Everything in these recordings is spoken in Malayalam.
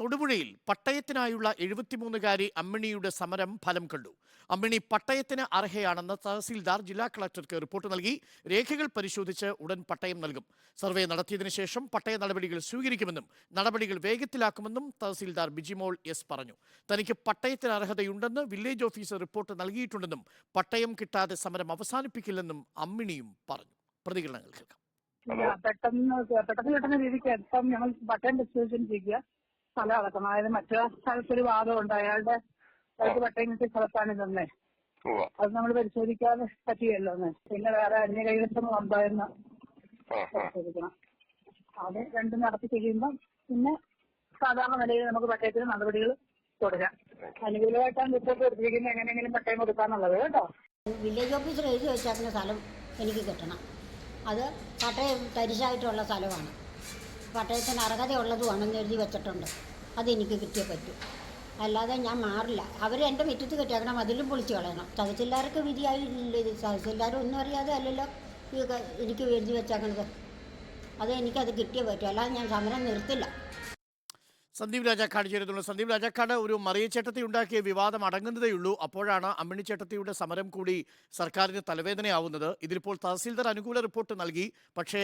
തൊടുപുഴയിൽ പട്ടയത്തിനായുള്ള എഴുപത്തിമൂന്നുകാരി അമ്മിണിയുടെ സമരം ഫലം കണ്ടു. അമ്മിണി പട്ടയത്തിന് അർഹയാണെന്ന് തഹസീൽദാർ ജില്ലാ കളക്ടർക്ക് റിപ്പോർട്ട് നൽകി. രേഖകൾ പരിശോധിച്ച് ഉടൻ പട്ടയം നൽകും. സർവേ നടത്തിയതിനു ശേഷം പട്ടയ നടപടികൾ സ്വീകരിക്കുമെന്നും നടപടികൾ വേഗത്തിലാക്കുമെന്നും തഹസീൽദാർ ബിജിമോൾ എസ് പറഞ്ഞു. തനിക്ക് പട്ടയത്തിന് അർഹതയുണ്ടെന്ന് വില്ലേജ് ഓഫീസർ റിപ്പോർട്ട് നൽകിയിട്ടുണ്ടെന്നും പട്ടയം കിട്ടാതെ സമരം അവസാനിപ്പിക്കില്ലെന്നും അമ്മിണിയും പറഞ്ഞു. പ്രതികരണങ്ങൾ കേൾക്കാം. പെട്ടെന്ന് പെട്ടെന്ന് കിട്ടുന്ന രീതിക്ക് ഇപ്പം ഞങ്ങൾ പട്ടയം പരിശോധിച്ചിരിക്കുക സ്ഥലം അടക്കണം അതായത് മറ്റേ വാദം ഉണ്ട് അയാളുടെ അയാൾക്ക് പട്ടയം കിട്ടിയ സ്ഥലത്താണ് ഇതെന്നേ. അത് നമ്മൾ പരിശോധിക്കാതെ പറ്റിയല്ലോ എന്ന്. പിന്നെ വേറെ അന്യ കൈവശം ഉണ്ടായിരുന്ന. പരിശോധിക്കണം. അത് രണ്ടും നടത്തി കഴിയുമ്പം പിന്നെ സാധാരണ നിലയിൽ നമുക്ക് പട്ടയത്തിന് നടപടികൾ തുടരാം. അനുകൂലമായിട്ടാണ് റിപ്പോർട്ട് കൊടുത്തിരിക്കുന്നത്. എങ്ങനെയെങ്കിലും പട്ടയം കൊടുക്കാന്നുള്ളത് കേട്ടോ. വില്ലേജ് ഓഫീസർ എഴുതി വെച്ചേക്കുന്ന സ്ഥലം എനിക്ക് കിട്ടണം. അത് പട്ടയം തരിശായിട്ടുള്ള സ്ഥലമാണ്. പട്ടയത്തിന് അർഹതയുള്ളതുമാണെന്ന് എഴുതി വെച്ചിട്ടുണ്ട്. അതെനിക്ക് കിട്ടിയേ പറ്റൂ. അല്ലാതെ ഞാൻ മാറില്ല. അവർ എന്റെ മുറ്റത്ത് കെട്ടിയാക്കണം അതിലും പൊളിച്ച് കളയണം. തഹസിൽദാർക്ക് വിധിയായില്ല തഹസിൽദാർ ഒന്നും അറിയാതെ അല്ലല്ലോ എനിക്ക് എഴുതി വെച്ചേക്കണത്. അത് എനിക്കത് കിട്ടിയേ പറ്റൂ. അല്ലാതെ ഞാൻ സമരം നിർത്തില്ല. സന്ദീപ് രാജാക്കാട് ചേരുന്നുള്ളൂ സന്ദീപ് രാജാക്കാട് ഒരു മറിയച്ചേട്ടത്തി ഉണ്ടാക്കിയ വിവാദം അടങ്ങുന്നതേയുള്ളൂ അപ്പോഴാണ് അമ്മിണിച്ചേട്ടത്തിയുടെ സമരം കൂടി സർക്കാരിന് തലവേദനയാവുന്നത്. ഇതിലിപ്പോൾ തഹസീൽദാർ അനുകൂല റിപ്പോർട്ട് നൽകി. പക്ഷേ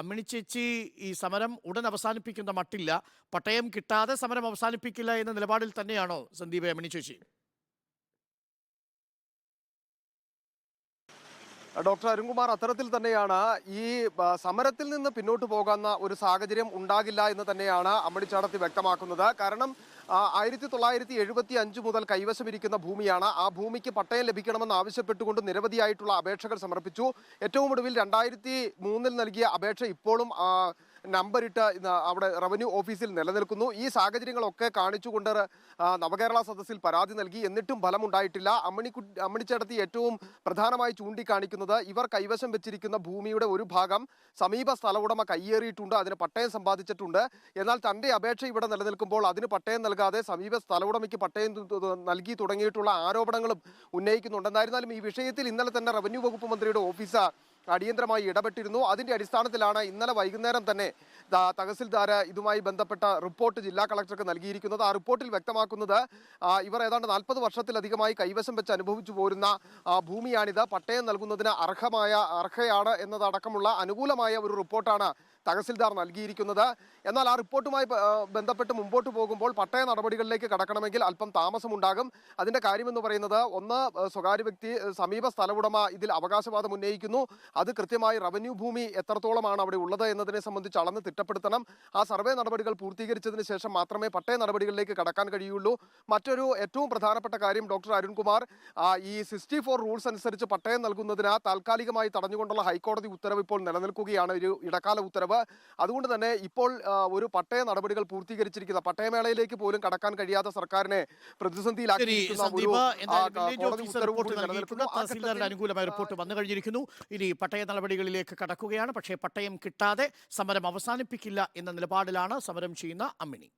അമ്മിണിച്ചേച്ചി അമ്മിണി ചേച്ചി ഈ സമരം ഉടൻ അവസാനിപ്പിക്കുന്ന മട്ടില്ല. പട്ടയം കിട്ടാതെ സമരം അവസാനിപ്പിക്കില്ല എന്ന നിലപാടിൽ തന്നെയാണോ സന്ദീപ് അമ്മിണി ഡോക്ടർ അരുൺകുമാർ അത്തരത്തിൽ തന്നെയാണ് ഈ സമരത്തിൽ നിന്ന് പിന്നോട്ട് പോകുന്ന ഒരു സാഹചര്യം ഉണ്ടാകില്ല എന്ന് തന്നെയാണ് അമ്മടിച്ചാടത്തി വ്യക്തമാക്കുന്നത്. കാരണം ആയിരത്തി തൊള്ളായിരത്തി എഴുപത്തി അഞ്ച് മുതൽ കൈവശമിരിക്കുന്ന ഭൂമിയാണ്. ആ ഭൂമിക്ക് പട്ടയം ലഭിക്കണമെന്ന് ആവശ്യപ്പെട്ടുകൊണ്ട് നിരവധിയായിട്ടുള്ള അപേക്ഷകൾ സമർപ്പിച്ചു. ഏറ്റവും ഒടുവിൽ രണ്ടായിരത്തി മൂന്നിൽ നൽകിയ അപേക്ഷ ഇപ്പോഴും നമ്പറിട്ട് അവിടെ റവന്യൂ ഓഫീസിൽ നിലനിൽക്കുന്നു. ഈ സാഹചര്യങ്ങളൊക്കെ കാണിച്ചുകൊണ്ട് നവകേരള സദസ്സിൽ പരാതി നൽകി. എന്നിട്ടും ഫലമുണ്ടായിട്ടില്ല. അമ്മണിക്കു അമ്മണിച്ചടത്തി ഏറ്റവും പ്രധാനമായി ചൂണ്ടിക്കാണിക്കുന്നത് ഇവർ കൈവശം വെച്ചിരിക്കുന്ന ഭൂമിയുടെ ഒരു ഭാഗം സമീപ സ്ഥല ഉടമ കയ്യേറിയിട്ടുണ്ട്. അതിന് പട്ടയം സമ്പാദിച്ചിട്ടുണ്ട്. എന്നാൽ തന്റെ അപേക്ഷ ഇവിടെ നിലനിൽക്കുമ്പോൾ അതിന് പട്ടയം നൽകാതെ സമീപ സ്ഥല ഉടമയ്ക്ക് പട്ടയം നൽകി തുടങ്ങിയിട്ടുള്ള ആരോപണങ്ങളും ഉന്നയിക്കുന്നുണ്ട്. എന്നായിരുന്നാലും ഈ വിഷയത്തിൽ ഇന്നലെ തന്നെ റവന്യൂ വകുപ്പ് മന്ത്രിയുടെ ഓഫീസ് അടിയന്തരമായി ഇടപെട്ടിരുന്നു. അതിന്റെ അടിസ്ഥാനത്തിലാണ് ഇന്നലെ വൈകുന്നേരം തന്നെ തഹസിൽദാർ ഇതുമായി ബന്ധപ്പെട്ട റിപ്പോർട്ട് ജില്ലാ കളക്ടർക്ക് നൽകിയിരിക്കുന്നത്. ആ റിപ്പോർട്ടിൽ വ്യക്തമാക്കുന്നത് ഇവർ ഏതാണ്ട് നാൽപ്പത് വർഷത്തിലധികമായി കൈവശം വെച്ച് അനുഭവിച്ചു പോരുന്ന ഭൂമിയാണിത്. പട്ടയം നൽകുന്നതിന് അർഹമായ അർഹയാണ് എന്നതടക്കമുള്ള അനുകൂലമായ ഒരു റിപ്പോർട്ടാണ് തഹസിൽദാർ നൽകിയിരിക്കുന്നത്. എന്നാൽ ആ റിപ്പോർട്ടുമായി ബന്ധപ്പെട്ട് മുമ്പോട്ട് പോകുമ്പോൾ പട്ടയ നടപടികളിലേക്ക് കടക്കണമെങ്കിൽ അല്പം താമസമുണ്ടാകും. അതിന്റെ കാര്യമെന്ന് പറയുന്നത് ഒന്ന് സ്വകാര്യ വ്യക്തി സമീപ സ്ഥല ഉടമ ഇതിൽ അവകാശവാദം ഉന്നയിക്കുന്നു. അത് കൃത്യമായി റവന്യൂ ഭൂമി എത്രത്തോളമാണ് അവിടെ ഉള്ളത് എന്നതിനെ സംബന്ധിച്ച് അളന്ന് തിട്ടപ്പെടുത്തണം. ആ സർവേ നടപടികൾ പൂർത്തീകരിച്ചതിന് ശേഷം മാത്രമേ പട്ടയ നടപടികളിലേക്ക് കടക്കാൻ കഴിയുള്ളൂ. മറ്റൊരു ഏറ്റവും പ്രധാനപ്പെട്ട കാര്യം ഡോക്ടർ അരുൺകുമാർ ഈ സിക്സ്റ്റി ഫോർ റൂൾസ് അനുസരിച്ച് പട്ടയം നൽകുന്നതിന് താൽക്കാലികമായി തടഞ്ഞുകൊണ്ടുള്ള ഹൈക്കോടതി ഉത്തരവ് ഇപ്പോൾ നിലനിൽക്കുകയാണ്. ഒരു ഇടക്കാല ഉത്തരവ്. അതുകൊണ്ട് തന്നെ ഇപ്പോൾ ഒരു പട്ടയ നടപടികൾ പൂർത്തീകരിച്ചിരിക്കുന്ന പട്ടയമേളയിലേക്ക് പോലും കടക്കാൻ കഴിയാത്ത സർക്കാരിനെ പ്രതിസന്ധിയിലാക്കിയിരിക്കുന്ന അനുകൂലമായ റിപ്പോർട്ട് വന്നു കഴിഞ്ഞിരിക്കുന്നു ഇനി പട്ടയ നടപടികളിലേക്ക് കടക്കുകയാണ്. പക്ഷേ പട്ടയം കിട്ടാതെ സമരം അവസാനിപ്പിക്കില്ല എന്ന നിലപാടിലാണ് സമരം ചെയ്യുന്ന അമ്മിണി.